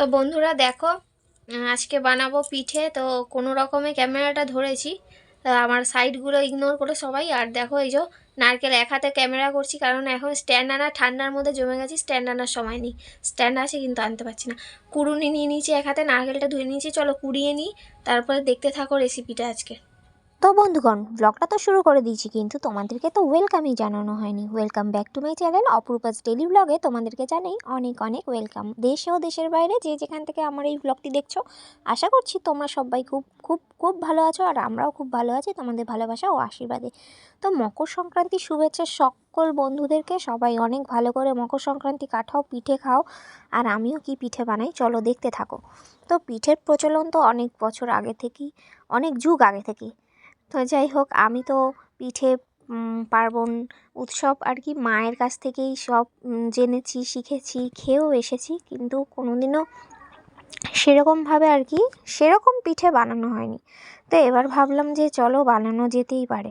তো বন্ধুরা দেখো আজকে বানাবো পিঠে, তো কোনো রকমে ক্যামেরাটা ধরেছি আমার সাইডগুলো ইগনোর করে সবাই, আর দেখো এই যে নারকেল এক হাতে ক্যামেরা করছি, কারণ এখন স্ট্যান্ড আনা, ঠান্ডার মধ্যে জমে গেছি, স্ট্যান্ড আনার সময় নেই। স্ট্যান্ড আছে কিন্তু আনতে পারছি না। কুড়ুনি নিয়ে নিয়েছি, এক হাতে নারকেলটা ধুয়ে নিয়েছি, চলো কুড়িয়ে নিই, তারপরে দেখতে থাকো রেসিপিটা আজকে। তো বন্ধুগণ ব্লগটা তো শুরু করে দিয়েছি, কিন্তু তোমাদেরকে তো ওয়েলকামই জানানো হয়নি। Welcome back to my channel Aparupa's daily ব্লগে তোমাদেরকে জানাই অনেক অনেক ওয়েলকাম দেশে ও দেশের বাইরে যে যেখান থেকে আমার এই ব্লগটি দেখছ, আশা করছি তোমরা সবাই খুব খুব খুব ভালো আছো আর আমরাও খুব ভালো আছি তোমাদের ভালোবাসা ও আশীর্বাদে। তো মকর সংক্রান্তির শুভেচ্ছা সকল বন্ধুদেরকে, সবাই অনেক ভালো করে মকর সংক্রান্তি কাটাও, পিঠে খাও। আর আমিও কি পিঠে বানাই, চলো দেখতে থাকো। তো পিঠের প্রচলন তো অনেক বছর আগে থেকেই, অনেক যুগ আগে থেকেই। তো যাই হোক, আমি তো পিঠে পার্বণ উৎসব আর কি মায়ের কাছ থেকেই সব জেনেছি, শিখেছি, খেয়েও এসেছি। কিন্তু কোনোদিনও সেরকমভাবে আর কি সেরকম পিঠে বানানো হয়নি। তো এবার ভাবলাম যে চলো বানানো যেতেই পারে।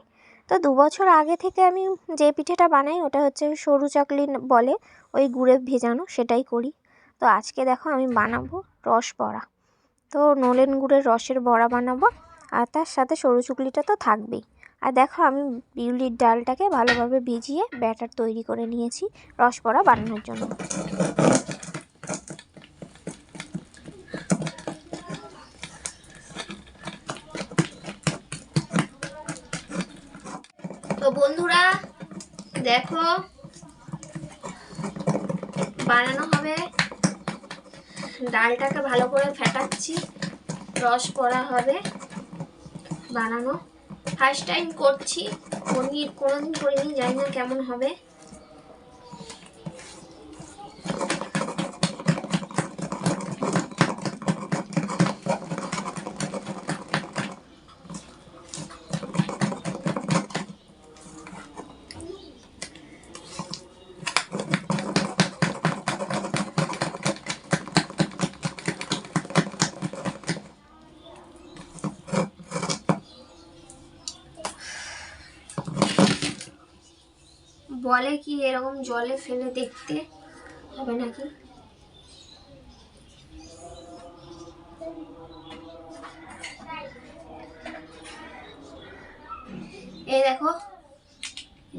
তো দু বছর আগে থেকে আমি যে পিঠেটা বানাই ওটা হচ্ছে সরু চাকলি বলে ওই গুড়ে ভেজানো সেটাই করি। তো আজকে দেখো আমি বানাবো রস বড়া। তো নলেন গুড়ের রসের বড়া বানাবো। আর তার সাথে সরু চুকলিটা তো থাকবেই। আর দেখো আমি বিউলির ডালটাকে ভালোভাবে ভিজিয়ে ব্যাটার তৈরি করে নিয়েছি রসবড়া বানানোর জন্য। তো বন্ধুরা, দেখো, বানানো হবে। ডালটাকে ভালো করে ফেটাচ্ছি রস করা হবে। বানানো ফার্স্ট টাইম করছি। কোনদিন কোনোদিন করিনি জানি না কেমন হবে। বলে কি এরকম জলে ফেলে দেখতে হবে নাকি? এই দেখো,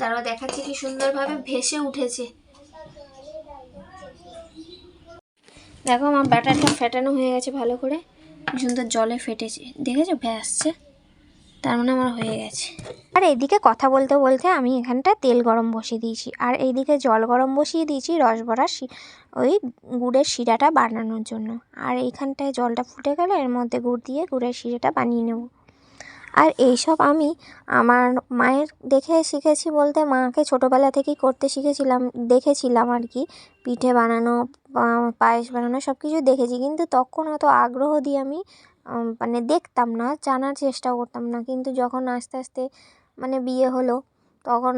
দাঁড়াও দেখাচ্ছি কি সুন্দরভাবে ভেসে উঠেছে। দেখো, আমার ব্যাটারটা ফেটানো হয়ে গেছে ভালো করে। সুন্দর জলে ফেটেছে। দেখেছ? ভেসছে তার মানে আমার হয়ে গেছে। আর এইদিকে কথা বলতে বলতে আমি এখানটা তেল গরম বসিয়ে দিয়েছি। আর এইদিকে জল গরম বসিয়ে দিয়েছি রসবড়ার শি- ওই গুড়ের শিরাটা বানানোর জন্য। আর এইখানটায় জলটা ফুটে গেলে এর মধ্যে গুড় দিয়ে গুড়ের শিরাটা বানিয়ে নেব। আর এইসব আমি আমার মায়ের দেখে শিখেছি বলতে মাকে ছোটোবেলা থেকেই করতে শিখেছিলাম, দেখেছিলাম আর কি। পিঠে বানানো পায়েস বানানো সব কিছু দেখেছি। কিন্তু তখন অত আগ্রহ দিয়ে আমি মানে দেখতাম না, জানার চেষ্টা করতাম না। কিন্তু যখন আস্তে আস্তে মানে বিয়ে হলো, তখন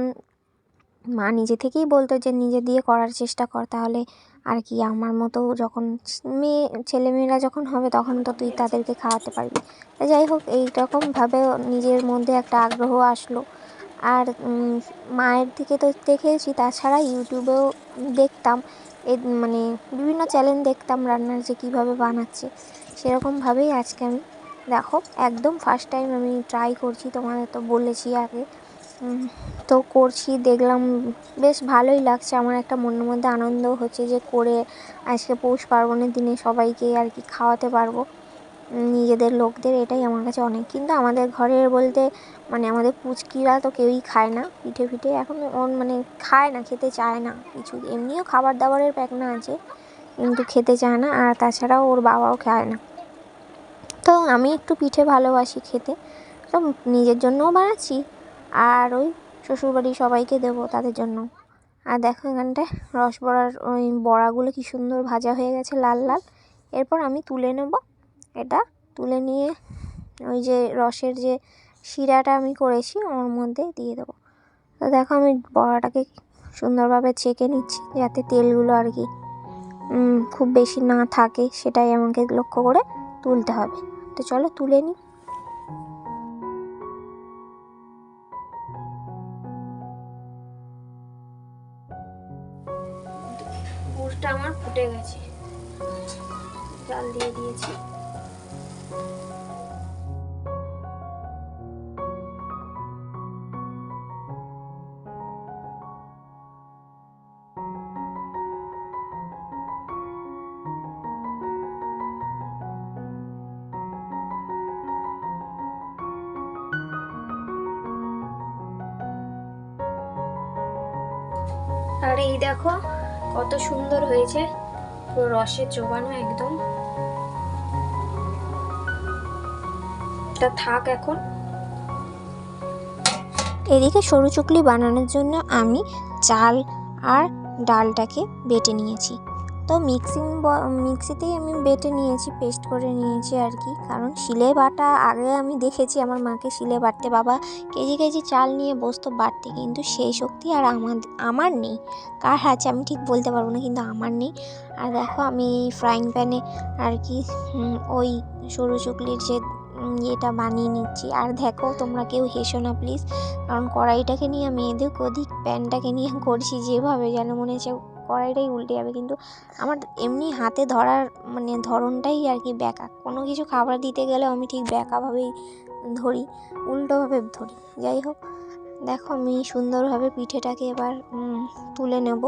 মা নিজে থেকেই বলতো যে, নিজে দিয়ে করার চেষ্টা কর, তাহলে আর কি আমার মতো যখন মেয়ে ছেলেমেয়েরা যখন হবে, তখন তো তুই তাদেরকে খাওয়াতে পারবি। যাই হোক এইরকমভাবে নিজের মধ্যে একটা আগ্রহ আসলো। আর মায়ের দিকে তো দেখেছি, তাছাড়া ইউটিউবেও দেখতাম। এ মানে বিভিন্ন চ্যালেঞ্জ দেখতাম রান্নার যে কীভাবে বানাচ্ছে সেরকমভাবেই আজকে আমি, দেখো, একদম ফার্স্ট টাইম আমি ট্রাই করছি, তোমাদের তো বলেছি আগে। তো করছি, দেখলাম বেশ ভালোই লাগছে, আমার একটা মনের মধ্যে আনন্দ হচ্ছে যে, করে আজকে পৌষ পার্বণের দিনে সবাইকে আর কি খাওয়াতে পারব। নিজেদের লোকদের এটাই আমার কাছে অনেক। কিন্তু আমাদের ঘরের বলতে মানে আমাদের পুচকিরা তো কেউই খায় না পিঠে পিঠে এখন ওর মানে খায় না, খেতে চায় না কিছু। এমনিও খাবার দাবারের প্যাকনা আছে, কিন্তু খেতে চায় না। আর তাছাড়াও ওর বাবাও খায় না। তো আমি একটু পিঠে ভালোবাসি খেতে। তো নিজের জন্যও বানাচ্ছি। আর ওই শ্বশুরবাড়ির সবাইকে দেবো তাদের জন্য। আর দেখো এখানটায় রস বড়ার ওই বড়াগুলো কি সুন্দর ভাজা হয়ে গেছে লাল লাল। এরপর আমি তুলে নেব। এটা তুলে নিয়ে ওই যে রসের যে শিরাটা আমি করেছি, ওর মধ্যে দিয়ে দেবো। তো দেখো আমি বড়াটাকে সুন্দরভাবে ছেঁকে নিচ্ছি, যাতে তেলগুলো আর কি খুব বেশি না থাকে, সেটাই আমাকে লক্ষ্য করে তুলতে হবে। তো চলো তুলে নিই। আমার ফুটে গেছে। চাল দিয়ে দিয়েছি। আর এই দেখো, কত সুন্দর হয়েছে। পুরো রসে চোবানো একদম। থাক এখন। এদিকে সরু চুকলি বানানোর জন্য আমি চাল আর ডালটাকে বেটে নিয়েছি। তো মিক্সিং মিক্সিতেই আমি বেটে নিয়েছি পেস্ট করে নিয়েছি আর কি। কারণ শিলে বাটা আগে আমি দেখেছি আমার মাকে শিলে বাটতে, বাবা, কেজি কেজি চাল নিয়ে বসতো বাটতে। কিন্তু সেই শক্তি আর আমার আমার নেই। কার আছে আমি ঠিক বলতে পারব না, কিন্তু আমার নেই। আর দেখো আমি ফ্রাইং প্যানে আর কি ওই সরু চুকলির যে ইয়েটা বানিয়ে নিচ্ছি। আর দেখো তোমরা কেউ হেসো না প্লিজ কারণ কড়াইটাকে নিয়ে আমি এদিক ওদিক প্যানটাকে নিয়ে করছি যেভাবে যেন মনে হচ্ছে কড়াইটাই উল্টে যাবে। কিন্তু আমার এমনি হাতে ধরার মানে ধরনটাই আর কি ব্যাকা। কোনো কিছু খাবার দিতে গেলে আমি ঠিক ব্যাকাভাবেই ধরি, উল্টোভাবে ধরি। যাই হোক, দেখো আমি সুন্দরভাবে পিঠেটাকে এবার তুলে নেব।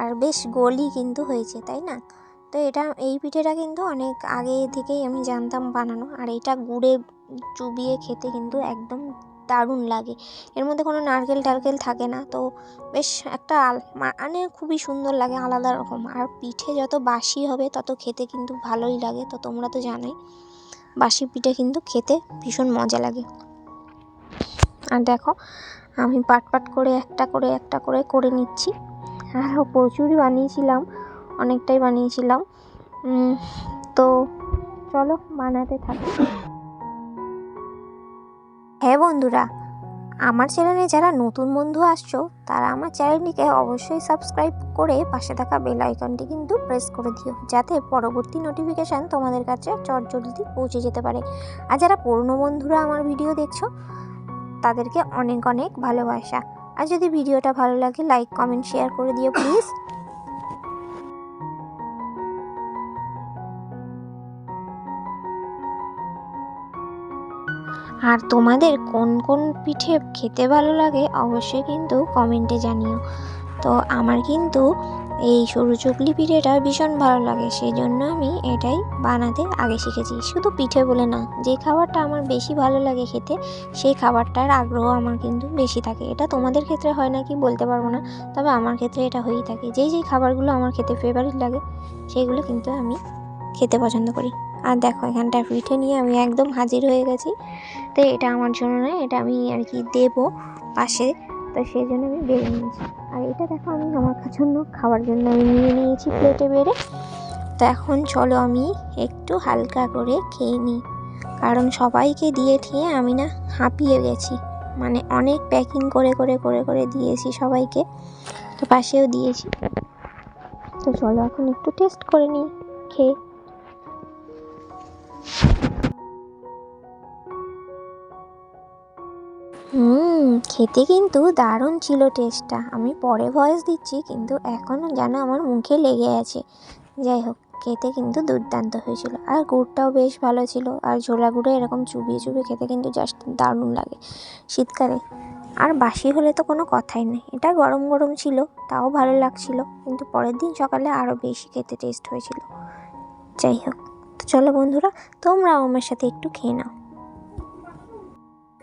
আর বেশ গোলই কিন্তু হয়েছে, তাই না? তো এটা, এই পিঠেটা কিন্তু অনেক আগে থেকেই আমি জানতাম বানানো। আর এটা গুড়ে চুবিয়ে খেতে কিন্তু একদম দারুণ লাগে। এর মধ্যে কোনো নারকেল টারকেল থাকে না। তো বেশ একটা মানে খুবই সুন্দর লাগে, আলাদা রকম। আর পিঠে যত বাসি হবে, তত খেতে কিন্তু ভালোই লাগে, তো তোমরা তো জানোই। বাসি পিঠে কিন্তু খেতে ভীষণ মজা লাগে। আর দেখো, আমি পাট পাট করে একটা করে একটা করে করে নিচ্ছি। আরও প্রচুরই বানিয়েছিলাম, অনেকটাই বানিয়েছিলাম। তো চলো, বানাতে থাকি। হ্যাঁ বন্ধুরা, আমার চ্যানেলে যারা নতুন বন্ধু আসছো, তারা আমার চ্যানেলটিকে অবশ্যই সাবস্ক্রাইব করে পাশে থাকা বেল আইকনটি কিন্তু প্রেস করে দিও, যাতে পরবর্তী নোটিফিকেশান তোমাদের কাছে চটজলদি পৌঁছে যেতে পারে। আর যারা পুরনো বন্ধুরা আমার ভিডিও দেখছ, তাদেরকে অনেক অনেক ভালোবাসা। আর যদি ভিডিওটা ভালো লাগে লাইক কমেন্ট শেয়ার করে দিও প্লিজ আর তোমাদের কোন কোন পিঠে খেতে ভালো লাগে অবশ্যই কিন্তু কমেন্টে জানিও। তো আমার কিন্তু এই সরু চুকলি পিঠেটা ভীষণ ভালো লাগে সেই জন্য আমি এটাই বানাতে আগে শিখেছি। শুধু পিঠে বলে না, যে খাবারটা আমার বেশি ভালো লাগে খেতে, সেই খাবারটার আগ্রহ আমার কিন্তু বেশি থাকে। এটা তোমাদের ক্ষেত্রে হয় না কি বলতে পারব না, তবে আমার ক্ষেত্রে এটা হয়েই থাকে। যেই যেই খাবারগুলো আমার খেতে ফেভারিট লাগে সেইগুলো কিন্তু আমি খেতে পছন্দ করি। আর দেখো, এখানটা পিঠে নিয়ে আমি একদম হাজির হয়ে গেছি। তো এটা আমার জন্য নয় এটা আমি আর কি দেবো পাশে। তো সেই জন্য আমি বেড়ে নিয়েছি। আর এটা দেখো, আমি আমার জন্য খাওয়ার জন্য আমি নিয়ে নিয়েছি প্লেটে বেড়ে। তো এখন চলো আমি একটু হালকা করে খেয়ে নিই। কারণ সবাইকে দিয়ে ঠিয়ে আমি না হাঁপিয়ে গেছি। মানে অনেক প্যাকিং করে করে করে করে দিয়েছি সবাইকে। তো পাশেও দিয়েছি। তো চলো এখন একটু টেস্ট করে নিই, খেয়ে। হুম, খেতে কিন্তু দারুণ ছিল টেস্টটা আমি পরে ভয়েস দিচ্ছি, কিন্তু এখনও যেন আমার মুখে লেগে আছে। যাই হোক, খেতে কিন্তু দুর্দান্ত হয়েছিল। আর গুড়টাও বেশ ভালো ছিল। আর ঝোলা গুঁড়ো এরকম চুবিয়ে চুবিয়ে খেতে কিন্তু জাস্ট দারুণ লাগে। শীতকালে। আর বাসি হলে তো কোনো কথাই নেই। এটা গরম গরম ছিল, তাও ভালো লাগছিল। কিন্তু পরের দিন সকালে আরও বেশি খেতে টেস্ট হয়েছিল। যাই হোক। চলো বন্ধুরা, তোমরাও আমার সাথে একটু খেয়ে নাও।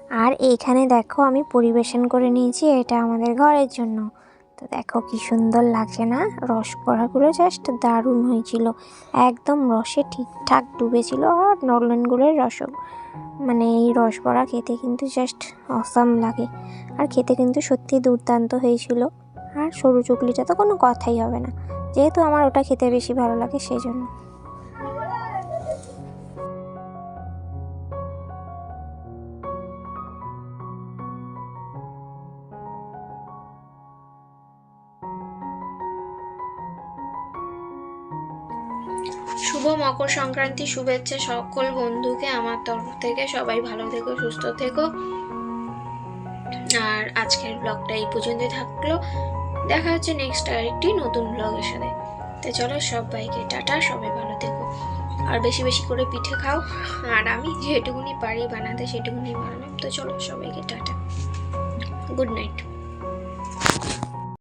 আর এইখানে দেখো আমি পরিবেশন করে নিয়েছি, এটা আমাদের ঘরের জন্য। তো দেখো কি সুন্দর লাগছে না? রস পড়াগুলো জাস্ট দারুণ হয়েছিল। একদম রসে ঠিকঠাক ডুবেছিল আর নলেনগুলোর রস মানে এই রস পড়া খেতে কিন্তু জাস্ট অসাম লাগে। আর খেতে কিন্তু সত্যি দুর্দান্ত হয়েছিল। আর সরু চুকলিটা তো কোনো কথাই হবে না। যেহেতু আমার ওটা খেতে বেশি ভালো লাগে সেই জন্য শুভ মকর সংক্রান্তি শুভেচ্ছা সকল বন্ধুকে আমার তরফ থেকে। সবাই ভালো থেকো, সুস্থ থেকো। আর আজকের ব্লগটা এই পর্যন্তই থাকল। দেখা হচ্ছে নেক্সট আরেকটি নতুন ব্লগের সাথে। তো চলো সবাইকে টাটা, সবাই ভালো থেকো। আর বেশি বেশি করে পিঠে খাও। আর আমি যেটুকুনি পারি বানাতে সেটুকুনি বানালাম। তো চলো সবাইকে টাটা। Good night